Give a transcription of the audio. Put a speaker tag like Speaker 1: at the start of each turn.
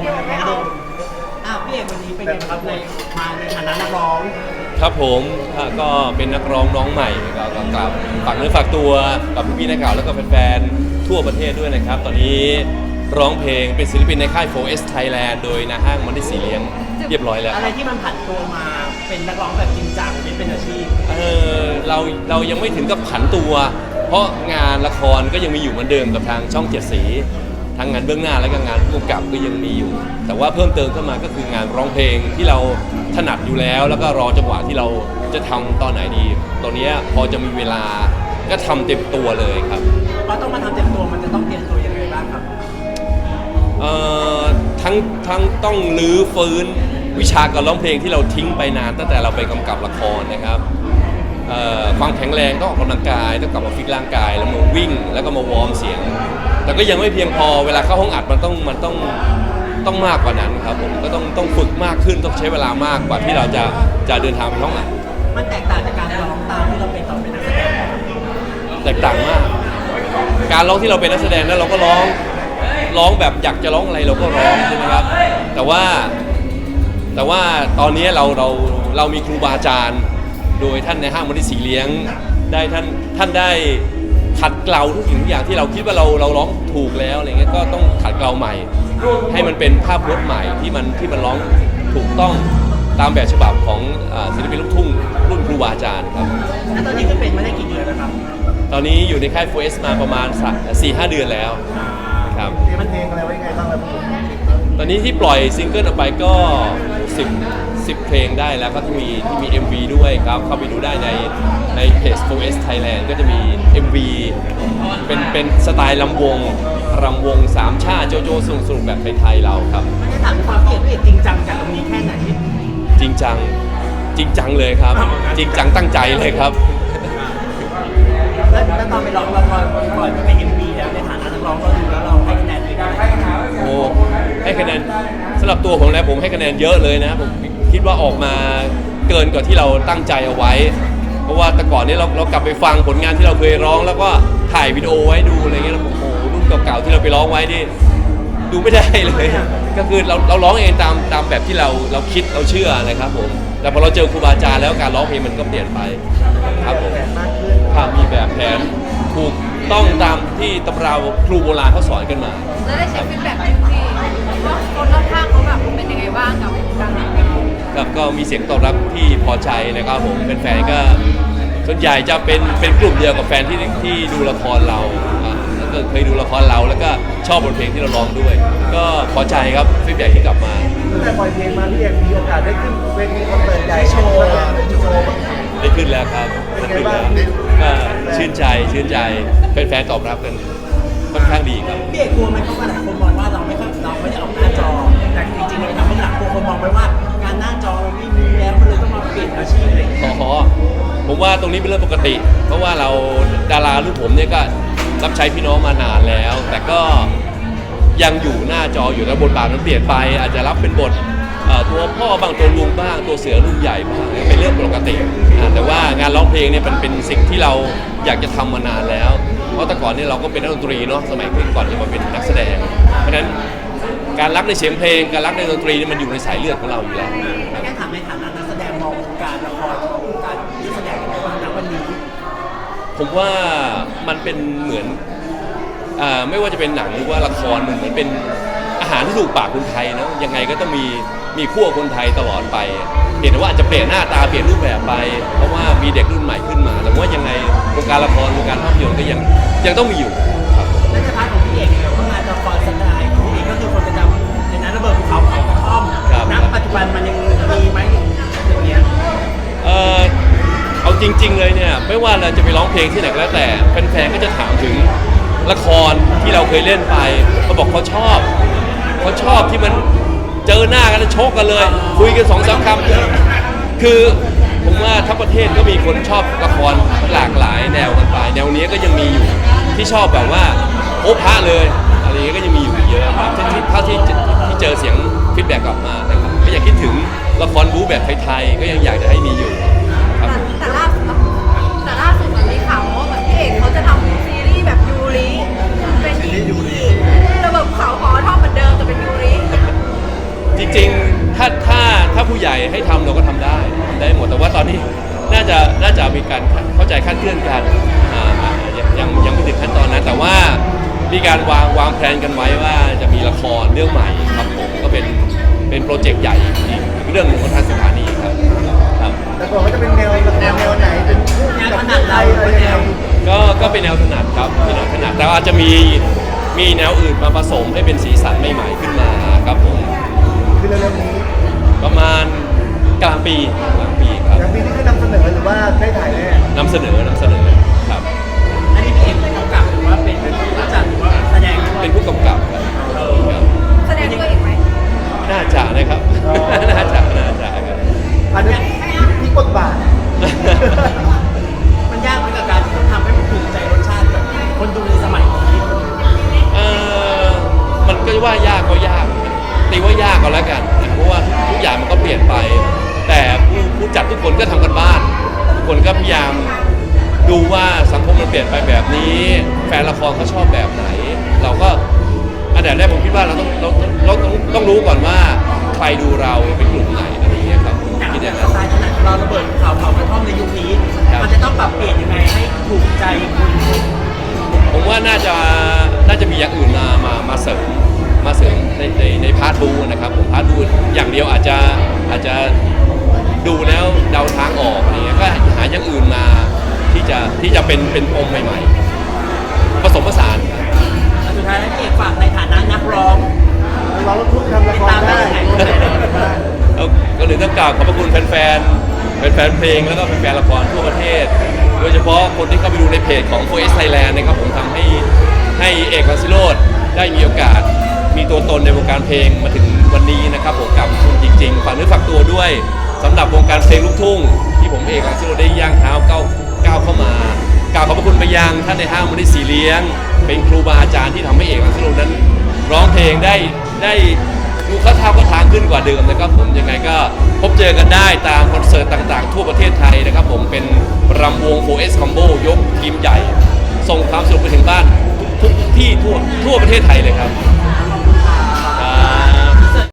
Speaker 1: พี่บอกไม่เอา
Speaker 2: อ้าวพี่เอกวันนี้เป็นไงครับในมาในฐานะนักร้อง
Speaker 3: ครับผมอะก็เป็นนักร้องน้องใหม่ก็ก็กลับฝากเนื้อฝากตัวกับพี่ๆนักข่าวแล้วก็แฟนๆทั่วประเทศด้วยนะครับ ตอนนี้ร้องเพลงเป็นศิลปินในค่าย 4S Thailand โดยนาห้างมันที่สีเลี้ยงเรียบร้อยแล้ว
Speaker 2: อะ
Speaker 3: ค
Speaker 2: ไร
Speaker 3: รับ
Speaker 2: ที่มันผันตัวมาเป็นนักร้องแบบจริงจังเป็นเป็นอาชีพ
Speaker 3: เออเราเรายังไม่ถึงกับผันตัว เพราะงานละครก็ยังมีอยู่เหมือนเดิมกับทางช่องเจ็ดสี ทางงานเบื้องหน้าและก็งานผู้กำกับก็ยังมีอยู่ แต่ว่าเพิ่มเติมเข้ามาก็คืองานร้องเพลงที่เราถนัดอยู่แล้ว แล้วก็รอจังหวะที่เราจะทำตอนไหนดีตอนเนี้ยพอจะมีเวลาก็ทำเต็มตัวเลยครับ
Speaker 2: พอต้องมาทำเต็มตัวมันจะต้องเตรียมตัวยังไงบ้างครับ
Speaker 3: เอ่อทั้งทั้งต้องลื้อฟื้นวิชาการร้องเพลงที่เราทิ้งไปนาน ตั้งแต่เราไปกำกับละครนะครับเอ่อความแข็งแรงต้องออกกำลังกายต้องกลับมาฟิตร่างกาย แล้วมาวิ่งแล้วก็มาวอร์มเสียง แต่ก็ยังไม่เพียงพอเวลาเข้าห้องอัดมันต้องมันต้องต้องมากกว่านั้นครับผมก็ต้องต้องฝึกมากขึ้นต้องใช้เวลามากกว่าที่เราจะจะเดินทางไปห้องอัด
Speaker 2: มันแตกต่างจากการร้องตามที่เราเป็นต่อเป็นนักแสดง
Speaker 3: แตกต่างมาก การร้องที่เราเป็นนักแสดงแล้วเราก็ร้องร้องแบบอยากจะร้องอะไรเราก็ร้องใช่ไหมครับ แต่ว่าแต่ว่าตอนนี้เราเราเรามีครูบาอาจารย์ โดยท่านในห้างมนิสีเลี้ยงได้ท่านท่านได้ ขัดเกลาทุกสิ่งทุกอย่างที่เราคิดว่าเราเราร้องถูกแล้วอะไรเงี้ยก็ต้องขัดเกลาใหม่ ให้มันเป็นภาพพจน์ใหม่ที่มันที่มันร้องถูกต้องตามแบบฉบับของอ่าศิลปินลูกทุ่งรุ่นครูบาอาจารย์ครับ
Speaker 2: แล้วตอนนี้คือเป็นมาได้กี่เดือนแล้วครับ
Speaker 3: ตอนนี้อยู่ในค่าย 4S มาประมาณ4ีหเดือนแล้วครับ
Speaker 1: มันเพลงอะไรไว้ไงบ้างครับพี่
Speaker 3: ตอนนี้ที่ปล่อยซิงเกิลออกไปก็ 10 10 เพลงได้แล้วก็ที่มีที่มี MV ด้วยครับ เข้าไปดูได้ในในเพจ 4S Thailand ก็จะมี MV เป็นเป็นสไตล์ลำวงรำวงสามชาติโจโจ้สนุกสนุกแบบไทยๆเราครับ
Speaker 2: ไม่ได้ถามด้วยความพี่เอกพี่เอกจริงจังกับตรงนี้แค่ไหน
Speaker 3: จริงจังจริงจังเลยครับ จริงจังตั้งใจเลยครับ
Speaker 2: แล้วแล้วตอนไปร้องละครปล่อยมาเป็ ให้คะแนน
Speaker 3: สำหรับตัวผมแล้วผมให้คะแนนเยอะเลยนะผมคิดว่าออกมาเกินกว่าที่เราตั้งใจเอาไว้ เพราะว่าแต่ก่อนนี้เราเรากลับไปฟังผลงานที่เราเคยร้อง แล้วก็ถ่ายวิดีโอไว้ดูอะไรเงี้ยแล้วผมโอ้โหรุ่นเก่าๆที่เราไปร้องไว้นี่ดูไม่ได้เลย ก็คือเราเราร้องเองตามตามแบบที่เราเราคิดเราเชื่อนะครับผมแต่พอเราเจอครูบาอาจารย์แล้วการร้องเพลงมันก็เปลี่ยนไปครับผม
Speaker 1: แรงมากขึ้น
Speaker 3: ถ้ามีแบบแผนถูกต้องตามที่ตำราครูโบราณเขาสอนกันมา
Speaker 4: แล้วได้เช็คฟีดแบ็กจริง คนรอบข้างเขาแบบเป็นยังไงบ้างกับการทำเพลง
Speaker 3: ครับก็มีเสียงตอบรับที่พอใจนะครับผมเป็นแฟนๆก็ส่วนใหญ่จะเป็นเป็นกลุ่มเดียวกับแฟนที่ที่ดูละครเราอ่าแล้วก็เคยดูละครเราแล้วก็ชอบบทเพลงที่เราร้องด้วย ก็พอใจครับฟีดแบ็กที่กลับมา
Speaker 1: ตั้งแต่ปล่อยเพลงมาพี่เอกมีโอกาสได้ขึ้นเวทีคอนเสิร์ตใหญ่โชว์โชว์
Speaker 3: ได้ขึ้นแล้วครับได้ขึ้นแล้วก็ชื่นใจชื่นใจแฟนๆตอบรับกันค่อนข้างดีครับ
Speaker 2: พี่เอกกลัวไหมเพราะว่าหลายคนมองว่าเราไม่ค่อยเราไม่ได้ออกหน้าจอแต่จ ริงๆเราทำเบื้หลังกคนมองไปว่า งานหน้าจอเราไม่มีแล้วมันเลยต้องมาเปลี่ยนอาชีพอะไรอย่างเงี้ย
Speaker 3: ขอผมว่าตรงนี้เป็นเรื่องปกติ เพราะว่าเราดารารุ่นผมเนี่ยก็รับใช้พี่น้องมานานแล้ว แต่ก็ยังอยู่หน้าจออยู่แล้วบทบาทมันเปลี่ยนไป อาจจะรับเป็นบทเอ่อตัวพ่อบ้างตัวลุงบ้างตัวเสือรุ่นใหญ่บ้างเป็นเรื่องปกติอ่าแต่ว่างานร้องเพลงเนี่ยมันเป็นสิ่งที่เราอยากจะทำมานานแล้ว เพราะแต่ก่อนเนี่ยเราก็เป็นนักดนตรีเนาะสมัยก่อนที่มาเป็นนักแสดง เพราะฉะนั้น การรักในเสียงเพลง การรักในดนตรีนี่มันอยู่ในสายเลือดของเราอยู่แล้ว
Speaker 2: ไม่งั้นถามในฐานะนักแสดงมองวงการละครมองวงการนักแสดงยังไงบ้างณวันนี้
Speaker 3: ผมว่ามันเป็นเหมือนอาไม่ว่าจะเป็นหนังหรือว่าละครมันเหมือนเป็นอาหารที่ถูกปากคนไทยเนอะยังไงก็ต้องมีมีขั้วคนไทยตลอดไปเห็นแต่ว่าอาจจะเปลี่ยนหน้าตาเปลี่ยนรูปแบบไป เพราะว่ามีเด็กรุ่นใหม่ขึ้นมา แต่ว่ายังไงวงการละครวงการภาพยนตร์ก็ยังยังต้องมีอยู่ครับ
Speaker 2: และในพาร์ทของ
Speaker 3: ว่าเราจะไปร้องเพลงที่ไหนก็แล้วแต่แฟนๆก็จะถามถึงละครที่เราเคยเล่นไปเขาบอกเขาชอบเขาชอบที่มันเจอหน้ากันแล้วชกกันเลย คุยกันสองสามคำคือผมว่าทั้งประเทศก็มีคนชอบละครหลากหลายแนวกันไปแนวนี้ก็ยังมีอยู่ที่ชอบแบบว่าโอ้พระเลยอะไรเงี้ยก็ยังมีอยู่เยอะครับทที่เท่าที่ที่เจอเสียงฟีดแบ็กกลับมานะครับก็อยากคิดถึงละครบู๊แบบไทยๆก็ยังอยากจะให้มีอยู่ครับ
Speaker 4: แต่ล่าสุด ให้ทำเราก็ทำได้ได้หมดแต่ว่าต
Speaker 3: อนนี้น่าจะน่าจะมีการเข้าใจคลาดเคลื่อนกันอ่ายังยังยังไม่ถึงขั้นตอนนั้น แต่ว่ามีการวางวางแผนกันไว้ว่าจะมีละครเรื่องใหม่ครับผมก็เป็นเป็นโปรเจกต์ใหญ่อีกเรื่องหนึ่งของทางสถานีครับครับ
Speaker 1: แต่ก่อนว่าจะเป็นแนวแนวแนวไหนเป็น
Speaker 2: แนวถนัด
Speaker 1: ใคร
Speaker 2: เร
Speaker 1: อะไร
Speaker 2: เป็นแนว
Speaker 3: ก็ก็เป็นแนวถนัดครับเป็นแนวถนัดแต่ว่าอาจจะมีมีแนวอื่นมาผสมให้เป็นสีสันใหม่ๆขึ้นมาครับผม
Speaker 1: คือเรื่องนี้
Speaker 3: ประมาณ กลางปีกลางปีครับ
Speaker 1: อย่างปีนี้คือนำเสนอหรือว่าได้ถ่ายแน่
Speaker 3: นำเสนอนำเสนอครับ
Speaker 2: อันนี้พี่เอกเป็นกำกับหรือว่าเป็นเป็นผู้จัดหรือว่าแสดงด้วย
Speaker 3: เป็นผู้กำกับครับครับ
Speaker 4: แสดงด้วยอีกไหม
Speaker 3: น่าจะนะครับ น่าจะน่าจะครับ
Speaker 1: อันนี้พลิกบทบาท
Speaker 2: มันยากไหมกับการที่ทำให้มันถูกใจรสชาติแบบคนดูในสมัยนี้
Speaker 3: เอ่อมันก็ว่ายากก็ยากตีว่ายากก็แล้วกันนะเพราะว่าทุกอย่างมันก็เปลี่ยนไปแต่ผู้ผู้ จัดทุกคนก็ทำกันบ้าน ทุกคนก็พยายามดูว่าสังคมมันเปลี่ยนไปแบบนี้ แฟนละครเขาชอบแบบไหน เราก็อันดับแรกผมคิดว่าเราต้องเราเราต้องต้องรู้ก่อนว่าใครดูเราเป็นกลุ่มไหนอะไรอย่างเงี้ยครับคิดอย่างนั้น
Speaker 2: เราระเบิดข่าวเผากระท อย่า
Speaker 3: งอื่นมาที่จะที่จะเป็นเป็นปมใหม่ๆ ผสมผสาน
Speaker 2: อันสุดท้ายแล้วพี่เอกฝากในฐานะนักร้อง
Speaker 1: เราลูกทุ่งทำละครได้
Speaker 3: แล้วก็เลยต้องกล่าวขอบพระคุณแฟนๆ แฟนๆ เพลงแล้วก็แฟนๆ ละครทั่วประเทศ โดยเฉพาะคนที่เข้าไปดูในเพจของ 4S Thailand นะครับผมทำให้ให้เอกลักษิโรดได้มีโอกาส มีตัวตนในวงการเพลงมาถึงวันนี้นะครับผมกับคุณจริง ๆ ฝากเนื้อฝากตัวด้วย สำหรับวงการเพลงลูกทุ่ง ที่ผมเอกลักษิโรได้ย่างเท้าก้าวก้าวเข้ามากล่าวขอบพระคุณไปยังท่านในห้างมริสีเลี้ยง เป็นครูบาอาจารย์ที่ทำให้เอกลักษิโรนั้น ร้องเพลงได้ได้ดูเข้าท่าก็ทางขึ้นกว่าเดิมนะครับผมยังไงก็พบเจอกันได้ตามคอนเสิร์ตต่างๆ ทั่วประเทศไทยนะครับผมเป็นรำวง 4S Combo ยกทีมใหญ่ ส่งความสนุกไปถึงบ้านทุกที่ทั่วทั่วประเทศไทยเลยครับ